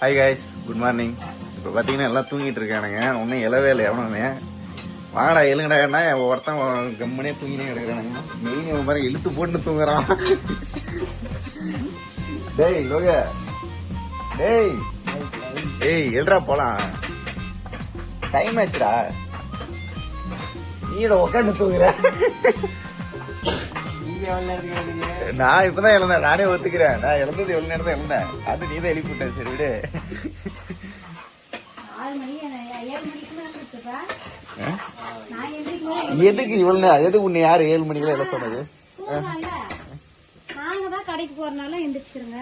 Hi guys good morning இப்போ பார்த்தீங்கன்னா எல்லாம் தூங்கிட்டு இருக்கானுங்க. ஒன்றும் இலவே இல்லை எவனுமே வாடா எழுங்கடான்னா ஒருத்தன் கம்மனே தூங்கினே கிடக்குறானுங்க. மெயின் இவன் பாருங்க இழுத்து போட்டு தூங்குறான். டேய் லோக. டேய். டேய் எழுறா போலாம். டைம் ஆச்சுடா. நீட உட்காந்து தூங்குற. நான் இப்பதான் இழந்தேன் நானே ஒத்துக்கிறேன். நான் இழந்தது எவ்வளவு நேரம் தான் இழந்தேன் அது நீ தான் எழுப்பி விட்ட சரி விடு. எதுக்கு இவ்வளவு நேரம்? எதுக்கு உன்னை யாரு ஏழு மணிக்கெல்லாம் எல்லாம் சொன்னது? நாங்க தான் கடைக்கு போறனால எந்திரிச்சுக்கிறோங்க.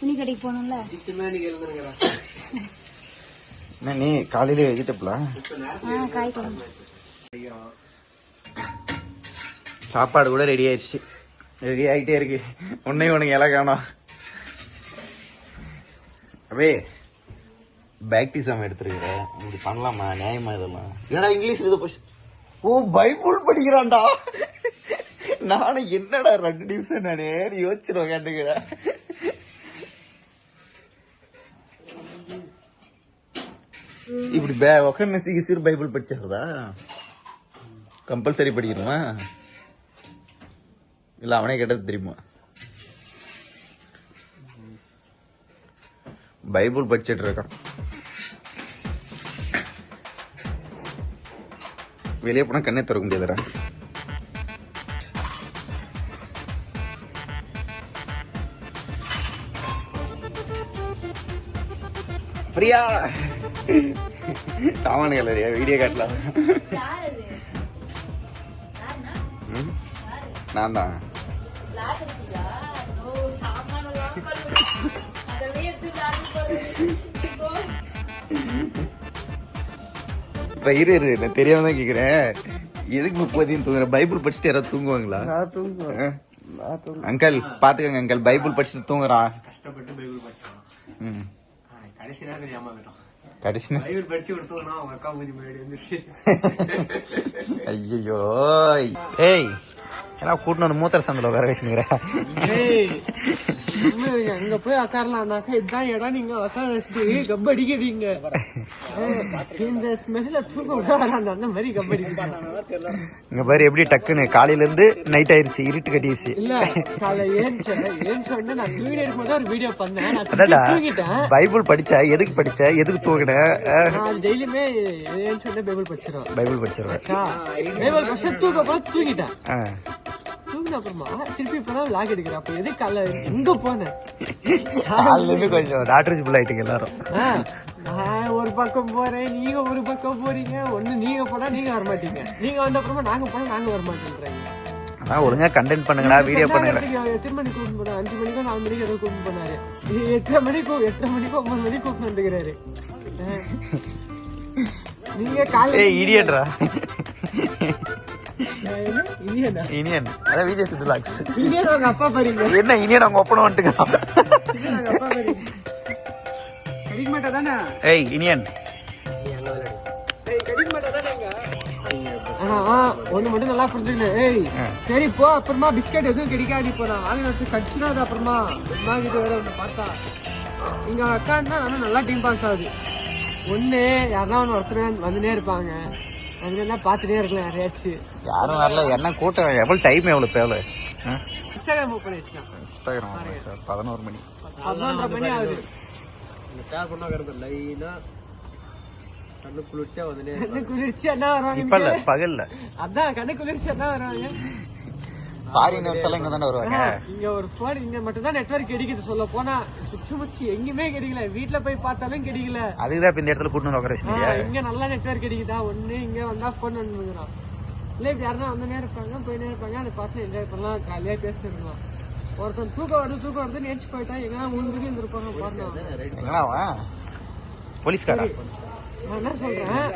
துணி கடைக்கு போகணும்ல. என்ன நீ காலையில வெஜிடபிளா காய் குழம்பு. சாப்பாடு கூட ரெடி ஆயிடுச்சு. ரெடி ஆகிட்டே இருக்கு. உன்னையும் உனக்கு எல்லாம் காணோம். அவே பேக்டிசம் எடுத்துருக்கிறேன் இப்படி பண்ணலாமா? நியாயமா இதெல்லாம்? என்னடா இங்கிலீஷ் இது போச்சு? ஓ பைபிள் படிக்கிறான்டா. நானும் என்னடா ரெண்டு நிமிஷம் நானே யோசிச்சிருவேன் கேட்டுக்கிறேன் இப்படி பே உட்காந்து சீக்கிரம் பைபிள் படிச்சிடுறதா கம்பல்சரி படிக்கணுமா? இல்ல அவனே கேட்டது தெரியுமா? பைபிள் படிச்சிட்டு இருக்கான். வெளியே போனா கண்ணே திறக்க முடியாதுடா. பிரியா! சாமான கலரியா வீடியோ காட்டலாம்? நான் தான் இப்ப இரு இரு. நான் தெரியாம தான் கேக்குறேன். எதுக்கு முப்பதியும் தூங்குற? பைபிள் படிச்சுட்டு யாராவது தூங்குவாங்களா? ஆ? அங்கிள் பாத்துக்கங்க அங்கிள். பைபிள் படிச்சுட்டு தூங்குறான் கஷ்டப்பட்டு பைபிள் படிச்சான் ம். கடைசி பைபிள் படிச்சு கொடுத்தோம்னா அவங்க அக்கா மூஞ்சி முன்னாடி வந்து ஐயோ ஏய். ஏன்னா கூட்டினு வந்து மூத்தர சந்தில வேற வச்சுக்கிறேன் அங்க போய் உட்காரலாம்னாக்கா இதுதான் இடம் நீங்க உட்கார வச்சுட்டு கப் அடிக்கிறீங்க இந்த ஸ்மெல்ல தூக்க விடாது அந்த மாதிரி கப் அடிக்கிறாங்க இங்க பாரு எப்படி டக்குன்னு காலையில இருந்து நைட் ஆயிருச்சு இருட்டு கட்டிருச்சு. இல்ல காலை ஏஞ்சேன் ஏஞ்ச உடனே நான் தூங்கிட்டு இருக்கும்போது ஒரு வீடியோ பண்ணேன். தூங்கிட்டேன். பைபிள் படிச்ச எதுக்கு படிச்ச எதுக்கு தூங்கின? நான் டெய்லியுமே ஏஞ்ச உடனே பைபிள் படிச்சிருவேன். பைபிள் படிச்சிருவேன். பைபிள் படிச்சு தூக்க போல தூங்கிட்டேன். ஆ. தூங்கின அப்புறமா திருப்பி இப்பதான் லாக் எடுக்கிறேன். அப்ப எது காலைல எங்க இருந்து கொஞ்சம் டாக்டர் ஃபுல் ஆயிட்டீங்க எல்லாரும். நான் ஒரு பக்கம் போறேன் நீங்க ஒரு பக்கம் போறீங்க. ஒண்ணு நீங்க போனா நீங்க வர மாட்டீங்க நீங்க வந்த அப்புறமா நாங்க போனா நாங்க வர மாட்டேங்கிறாங்க அதான் ஒழுங்கா கண்டென்ட் பண்ணுங்கடா வீடியோ பண்ணுங்கடா. எத்தனை மணிக்கு கூப்பிட்டு போனாரு? அஞ்சு மணிக்கோ நாலு மணிக்கு ஏதோ கூப்பிட்டு போனாரு. எட்டரை மணிக்கு எட்டரை மணிக்கு ஒன்பது மணிக்கு கூப்பிட்டு வந்துக்கிறாரு. நீங்க காலையில இடியட்ரா இனியன்? அதான் விஜய் சித்து லாக்ஸ் என்ன இனியன் அவங்க ஒப்பனை ஏய் இனியன். ஒண்ணு மட்டும் நல்லா புரிஞ்சுக்கணும். ஏய் சரி போ. அப்புறமா பிஸ்கட் எதுவும் கிடைக்காது இப்போ நான். வாங்கி கடிச்சிடாது அப்புறமா. அம்மா கிட்ட வேற ஒன்று பார்த்தா. இங்க உட்காந்தா நல்லா டைம் பாஸ் ஆகுது. ஒண்ணு யாருன்னா ஒன்று ஒருத்தர் வந்துனே இருப்பாங்க. பார்த்துட்டே இருக்கலாம் யாரையாச்சும் யாரும் வரல. என்ன கூட்டம்? எவ்வளவு டைம் எவ்வளவு தேவை இன்ஸ்டாகிராம் ஓப்பன் வச்சுக்கலாம் இன்ஸ்டாகிராம் பதினோரு மணி. பதினொன்றரை மணி ஆகுது. ஷேர் பண்ணா கிடந்த லைனா கண்ணு குளிர்ச்சியா வந்துனே கண்ணு குளிர்ச்சியா என்ன வருவாங்க இப்ப இல்ல பகல்ல. அதான் கண்ணு குளிர்ச்சியா தான் வருவாங்க? ஃபாரினர்ஸ் எல்லாம் இங்க தானே வருவாங்க? இங்க ஒரு போன் இங்க மட்டும் தான் நெட்வொர்க் கிடைக்குது சொல்ல போனா சுற்றி முச்சி எங்கேயுமே கிடைக்கல. வீட்ல போய் பார்த்தாலும் கிடைக்கல. அதுக்குதான் இப்ப இந்த இடத்துல கூட்டு உட்கார ஆ, வச்சிருக்கியா இங்க நல்லா நெட்வொர்க் கிடைக்குதா? ஒண்ணு இங்க வந்தா போன் வந்துங்கிறான் இல்ல இப்ப யாருன்னா வந்துனே இருப்பாங்க போயினே இருப்பாங்க அதை பார்த்து என்ஜாய் பண்ணலாம் ஜாலியா பேசிட்டு இருக்கலாம் ஒருத்தன் தூக்கம் வருது தூக்கம் வருது நேச்சு போயிட்டான் எங்கன்னா உழுந்துட்டு இருந்திருப்பாங்க பாருங்க. போலீஸ்காரா? நான் என்ன சொல்றேன்?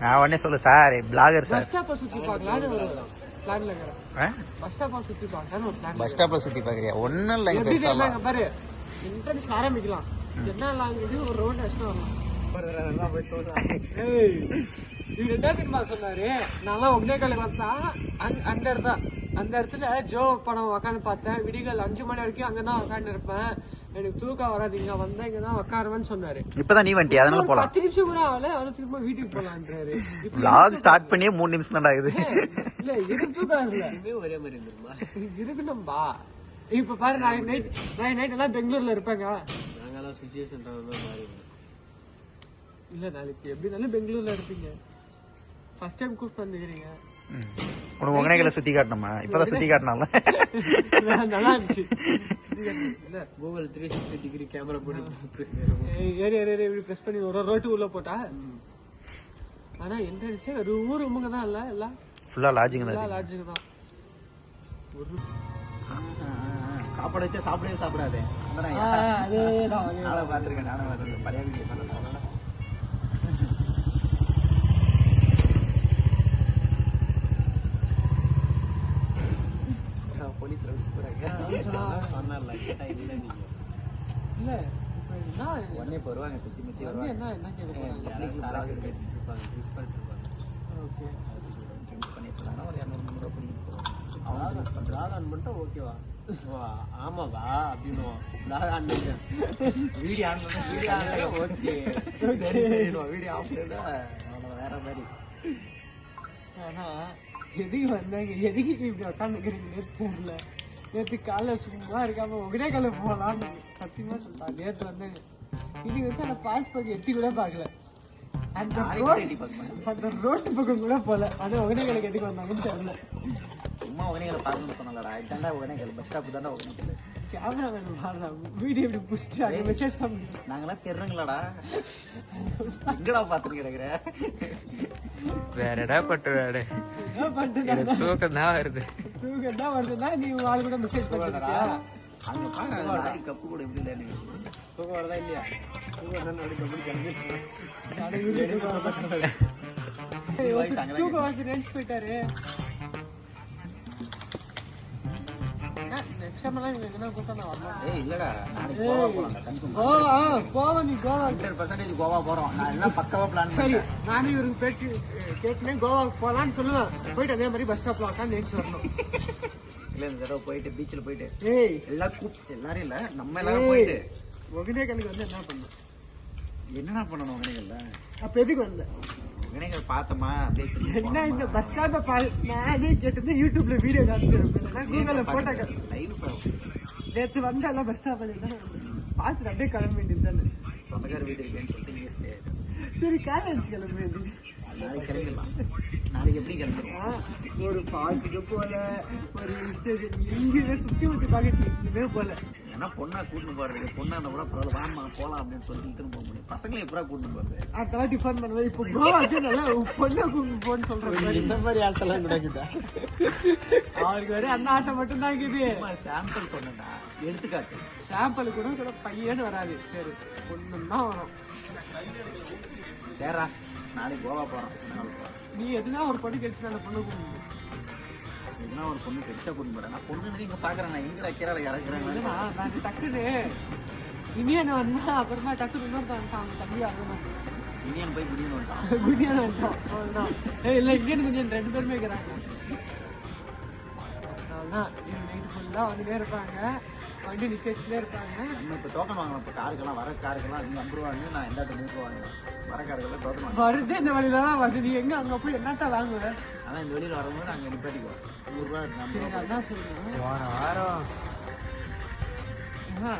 நான் உடனே சொல்லு சார் பிளாகர் பஸ் சார் ஸ்டாப்பை சுத்தி பார்க்கலான்னு ஒரு பிளான்ல இருக்கிறேன். பஸ் ஸ்டாப்பை சுத்தி பிளான் பஸ் ஸ்டாப்ல சுத்தி பாக்குறியா ஒண்ணும் இல்ல பெருசா பாரு? இன்டர்ன்ஸ் ஆரம்பிக்கலாம் என்ன லாங்குவேஜ் ஒரு ரவுண்ட் அடிச்சுட்டு வரலாம் இவர் என்ன தெரியுமா சொன்னாரு? நான் ஒன்னே வந்தா அங்க அந்த இடத்துல அந்த இடத்துல ஜோ படம் உக்காந்து பார்த்தேன். விடிகால் அஞ்சு மணி வரைக்கும் அங்கதான் உக்காந்து இருப்பேன் எனக்கு தூக்கம் வராது. இங்க வந்தா இங்க தான் உட்காருவேன்னு சொன்னாரு. இப்பதான் நீ வந்துட்டியா அதனால போலாம். பத்து நிமிஷம் கூட ஆகல. அவன திரும்ப வீட்டுக்கு போலான்றாரு. இப்ப vlog ஸ்டார்ட் பண்ணியே மூணு நிமிஷம் தான் ஆகுது. இல்ல எனக்கு தூக்கம் இல்ல ஒரே மாதிரி இருந்துருமா இருக்கணும்பா இப்ப பாரு நாளைக்கு நைட் நாளைக்கு நைட் எல்லாம் பெங்களூர்ல இருப்பேங்க. நாங்கெல்லாம் சுச்சுவேஷன் மாறி இல்ல நாளைக்கு எப்படினாலும் பெங்களூர்ல இருப்பீங்க. ஃபர்ஸ்ட் டைம் கூப்பிட்டு வந்துக்கிறீங்க. உனக்கு ஒகனைகளை சுத்தி காட்டணுமா? இப்பதான் சுத்தி காட்டினால. நல்லா இருந்துச்சு. Google three sixty degree camera போட்டு ஏறி ஏறி இப்படி ப்ரெஸ் பண்ணி ஒரு ரோட்டு உள்ள போட்டா? ஆனா என்ட்ரன்ஸே ஒரு ஊர் உமுங்க தான் இல்ல எல்லாம்? ஃபுல்லா லாஜிங் தான் லாட்ஜுக்கு தான். ஒரு சாப்பாடு வச்சா சாப்பிடவே சாப்பிடாதே. அதேதான். நானும் பார்த்துருக்கேன் நானும் பார்த்துருக்கேன். பழைய வீடியோ போலீஸ் சொன்னார்ல கேட்டா இல்ல நீங்க. இல்ல உடனே இப்போ வருவாங்க சுத்தி முத்தி வருவாங்க. என்ன என்ன கேட்க போறாங்க சரக்கு கடிச்சிட்டு இருப்பாங்க யூஸ் பண்ணிட்டு இருப்பாங்க ஓகே. ட்ரிங்க்ஸ் பண்ணிட்டு இருந்தாங்கன்னா ஒரு இரநூறு முந்நூறு பண்ணிட்டு போவாங்க அவங்க ராகான் மட்டும் ஓகேவா ஆமாவா அப்படின்னு வீடியோ ஆன் பண்ணா வீடியோ ஆன் ஓகே சரி சரி வீடியோ ஆஃப் வேற மாதிரி. ஆனா எதுக்கு வந்தாங்க? எதுக்கு இப்படி உட்காந்துக்கிறீங்கன்னு தெரியல நேத்து காலைல சும்மா இருக்காம ஒரே கால போகலான்னு சத்தியமா சொல்லிட்டான் நேத்து வந்தாங்க. இது வந்து அந்த பாஸ் பக்கம் எட்டி கூட பார்க்கல. அந்த ரோட். அந்த ரோட்டு பக்கம் கூட போல. ஆனா ஒரே காலுக்கு எதுக்கு வந்தாங்கன்னு தெரியல. சும்மா உடனேகளை பார்க்கணும்னு சொன்னலடா இதாண்டா உடனேகள் பஸ் ஸ்டாப் தாண்டா உடனேகள் கேமராமேன் பாருடா. வீடியோ இப்படி புடிச்சிட்டு அங்க மெசேஜ் பண்ணி. நாங்களாம் தெரிறங்களாடா? எங்கடா பாத்துட்டு கிடக்குற? வேறடா பட்டு வேட தூக்கம் தான் வருது. தூக்கம் தான் வருதுன்னா நீ ஆளு கூட மெசேஜ் பண்ணிருக்கியா? அங்க பாரு லாரி கப்பு கூட எப்படி இல்லைன்னு. தூக்கம் வருதா இல்லையா? தூக்கம் வருதா நடி கம்பெனி தூக்கம் வாங்கி நினைச்சு போயிட்டாரு. இல்லடா. கோவா கோவா நீ கோவா. ஹண்ட்ரட் பர்சன்டேஜ் கோவா போறோம். நான் எல்லாம் பக்காவா பிளான் சரி நானும் இவருக்கு பேச்சு கேட்டுனே கோவாக்கு போலான்னு சொல்லுவேன். போயிட்டு அதே மாதிரி பஸ் ஸ்டாப்ல உட்காந்து நினைச்சு வரணும். இல்ல இந்த தடவை போயிட்டு பீச்சில் போயிட்டு ஏய். எல்லாம் கூப்பிட்டு எல்லாரும் இல்ல நம்ம எல்லாரும் போயிட்டு. ஒகனேகலுக்கு வந்து என்ன பண்ணும் என்னடா பண்ணணும் உகனைகள்ல அப்ப எதுக்கு வந்த? உகனைகள் பார்த்தோமா? அப்படியே என்ன இந்த பஸ் ஸ்டாண்ட பாரு. நான் அதே கேட்டு யூடியூப்ல வீடியோ காமிச்சிருப்பேன் கூகுள்ல போட்டோ நேத்து வந்த எல்லாம் பஸ் ஸ்டாப்ல தானே பார்த்துட்டு அப்படியே கிளம்ப வேண்டியது தானே சொந்தக்கார வீடு இருக்கேன்னு சொல்லிட்டு இங்கே ஸ்டே சரி காலேஜ் கிளம்ப வேண்டியது நாளைக்கு எப்படி கிளம்பிடுவோம்? ஆ, ஒரு பால்ஸுக்கு போல ஒரு ஸ்டேஜ் எங்கேயுமே சுத்தி முத்தி பார்க்க எங்கேயுமே போல. ஏன்னா பொண்ணா கூட்டிட்டு போறது பொண்ணா கூட பரவாயில்ல வாமா போலாம் அப்படின்னு சொல்லி இழுத்துன்னு போக முடியும் பசங்களை எப்படா கூட்டிட்டு போறது? அடுத்த வாட்டி ஃபோன் பண்ணுவேன் இப்போ நல்லா பொண்ணை கூப்பிட்டு போன்னு சொல்றேன் இந்த மாதிரி ஆசைலாம் கிடைக்குதா? அவருக்கு வேற அந்த ஆசை மட்டும் தான் இருக்குது சாம்பிள் சொன்னேன்டா எடுத்துக்காட்டு. சாம்பிள் கூட கூட பையன்னு வராது. சரி பொண்ணு தான் வரும். சேரா நாளைக்கு கோவா போறோம். நீ எதுனா ஒரு பொண்ணு கிடைச்சு அந்த பொண்ணு கூப்பிடு எதுனா ஒரு பொண்ணு பெருசா கூட்டிட்டு நான் பொண்ணு இங்க நான் எங்கடா கீழே இறக்குறேன் இல்லைண்ணா, நான் டக்குன்னு இனியன் வந்தா அப்புறமா டக்குன்னு இன்னொருத்தன் வந்துட்டான் தம்பி வரணும் இனியன் போய் குடின்னு வந்துட்டான். குடியான் வந்துட்டான் இல்ல இந்தியன் குடியன் ரெண்டு பேருமே இருக்கிறாங்க. அவ்வளவுதான். இது நைட்டு ஃபுல்லா வந்துட்டே இருப்பாங்க. வண்டி நிக்க வச்சுட்டே இருப்பாங்க நம்ம இப்ப டோக்கன் வாங்கணும். இப்ப காருக்கெல்லாம் வர காருக்கெல்லாம் நீ ஐம்பது நான் எண்டாட்டு நூறு ரூபா வாங்குவேன் வர காருக்கெல்லாம் டோக்கன் வாங்க வருது இந்த வழியில தான் வருது. நீ எங்க அங்க போய் என்னத்தான் வாங்குவ? ஆனா இந்த வெளியில வரும்போது அங்க நிப்பாட்டிக்குவோம் நூறு ரூபா நம்ம என்ன சொல்றேன்? போன வாரம்.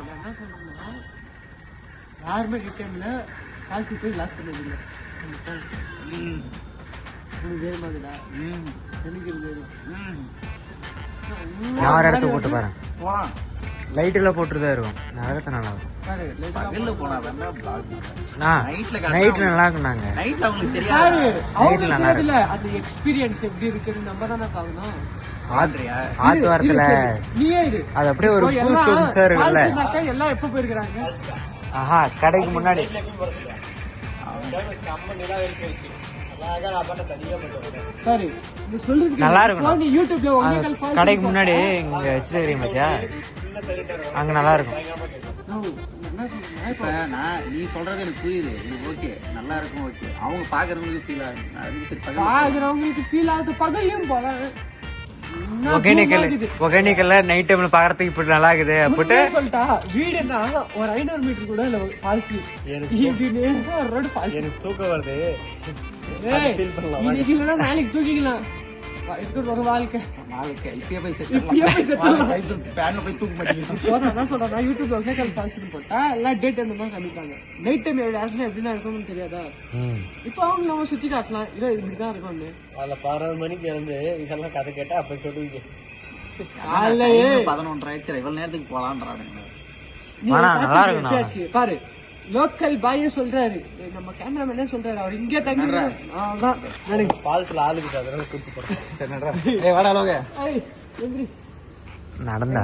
என்ன சொல்றேன்னா யாருமே ரிட்டர்ன்ல கால்சி போய் லாஸ் பண்ணதில்லை. உனக்கு தெரியுமாங்கடா எனக்கு நான் ஒரு இடத்துக்கு போட்டு பாரு போலாம் லைட்டுல போட்டுதான் இருக்கும் நரகத்தை நல்லா இருக்கும் பகல்ல போனா நைட்ல நைட்ல நல்லா இருக்குனாங்க நைட்ல அவங்களுக்கு பாரு, தெரியாது. அவங்களுக்கு நல்லா தெரியல அந்த எக்ஸ்பீரியன்ஸ் எப்படி இருக்குன்னு நம்ம தானே பார்க்கணும். பாக்குறியா ஆத்து வாரத்துல இரு, சரி, நீயே இரு. அது அப்படியே ஒரு பூஸ் பூஸா இருக்குல்ல எல்லாம் எப்ப ஆஹா கடைக்கு முன்னாடி. சரி நீ சொல்றது நல்லா இருக்கும். கடைக்கு போட்டா- முன்னாடி இங்க வச்சு தெரியும் பாத்தியா அங்க நல்லா இருக்கும். நான் நீ சொல்றது எனக்கு புரியுது. எனக்கு ஓகே நல்லா இருக்கும் ஓகே அவங்க பாக்குறவங்களுக்கு ஃபீல் ஆகும் பாக்குறவங்களுக்கு ஃபீல் ஆகுது பகல்லையும் போல. ஒகேனிக்கல். ஒகேனிக்கல்ல நைட் டைம்ல பாக்குறதுக்கு இப்படி நல்லா இருக்குது உண்மையா சொல்லிட்டா வீடு என்ன? ஒரு ஐநூறு மீட்டர் கூட இல்ல ஃபால்ஸ் எனக்கு தூக்கம் வருது. நாளைக்கு தூக்கிக்கலாம். ஒரு வாழ்க்கை நாளைக்கு இப்பயே போய் இப்பயே போய் செத்துடலாம். ஃபேன்ல போய் தூக்க மாட்டேங்குது போதும் அதான் சொல்றேன் நான் ஃபால்ஸ்னு போட்டா எல்லாம் டே டைம் தான் காமிப்பாங்க நைட் டைம் யாருமே எப்படின்னா இருக்கும்னு தெரியாதா ம். இப்போ அவங்க நம்ம சுத்தி காட்டலாம் இதோ இப்படிதான் இருக்கும்னு அதுல பதினொரு மணிக்கு இருந்து இதெல்லாம் கதை கேட்டா அப்ப சொல்லுவீங்க காலையே பதினொன்றரை ஆயிடுச்சு இவ்வளவு நேரத்துக்கு போலான்றானுங்க நீ ஆனா, பாத்து நல்லா இருக்குண்ணா. எப்படியாச்சு? பாரு லோக்கல் பாயே சொல்றாரு. நம்ம கேமராமேனே சொல்றாரு? அவர் இங்கே தங்கி அதான். ஃபால்ஸ்ல ஆளுக்கு அதனால கூட்டு போறேன் ஏய் வாடா லோக. நடந்தா.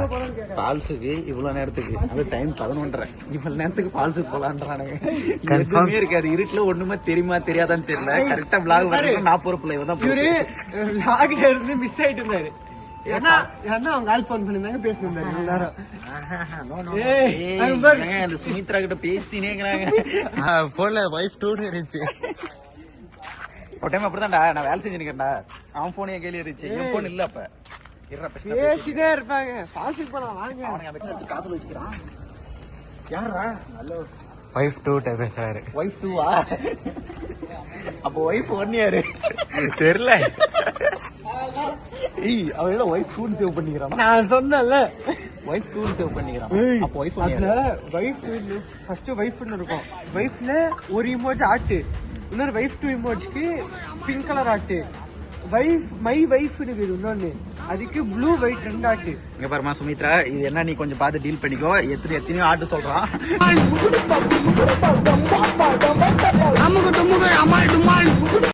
ஃபால்ஸுக்கு இவ்வளவு நேரத்துக்கு? அது டைம் பதினொன்றரை. இவ்வளவு நேரத்துக்கு ஃபால்ஸுக்கு போலான்றானுங்க. எதுவுமே இருக்காது. இருட்டுல ஒண்ணுமே தெரியுமா தெரியாதான்னு தெரியல. கரெக்டா பிளாக் பொறுப்புல இவன் தான் இருந்து மிஸ் ஆயிட்டு இருந்தாரு. ஏன்னா ஏன்னா அவங்க ஆள் போன் பண்ணிருந்தாங்க பேசினிருந்தாரு இவ்வளவு நேரம். இந்த சுமித்ரா கிட்ட பேசினேங்கிறாங்க. போன்ல வைஃப் டூன்னு இருந்துச்சு. ஒரு டைம் அப்படிதான்டா நான் வேலை செஞ்சுருக்கேன்டா. அவன் போன் என் கையில இருந்துச்சு. என் போன் இல்ல அப்ப. பேசிட்டே இருப்பாங்க. பாசிக்கு போலாம் வாங்க. அவனுக்கு அந்த இடத்துல காத்துல வச்சுக்கிறான். யாரா நல்ல வைஃப் டூ டைப் பேசுறாரு. ஒய்ஃப் டூவா அப்போ ஒய்ஃப் ஒன் இயர் தெரியல. ஏய் அவன் ஒய்ஃப் டூன்னு சேவ் பண்ணிக்கிறான்? நான் சொன்னேன்ல. ஒய்ஃப் டூன்னு சேவ் பண்ணிக்கிறான். அப்போ ஒய்ஃப் அதுல வைஃப் ஃபர்ஸ்ட் வைஃப்னு இருக்கும். வைஃப்ல ஒரு இமோஜ் ஆட்டு இன்னொரு வைஃப் டூ இமோஜ்க்கு பிங்க் கலர் ஆட்டு வைஃப் மை வைஃப்னு பேரு இன்னொன்னு. அதுக்கு ப்ளூ ஒயிட் ரெண்டு ஆட்டு இங்க பாருமா சுமித்ரா இது என்ன நீ கொஞ்சம் பார்த்து டீல் பண்ணிக்கோ. எத்தனை எத்தனையோ ஆட்டு சொல்றான்.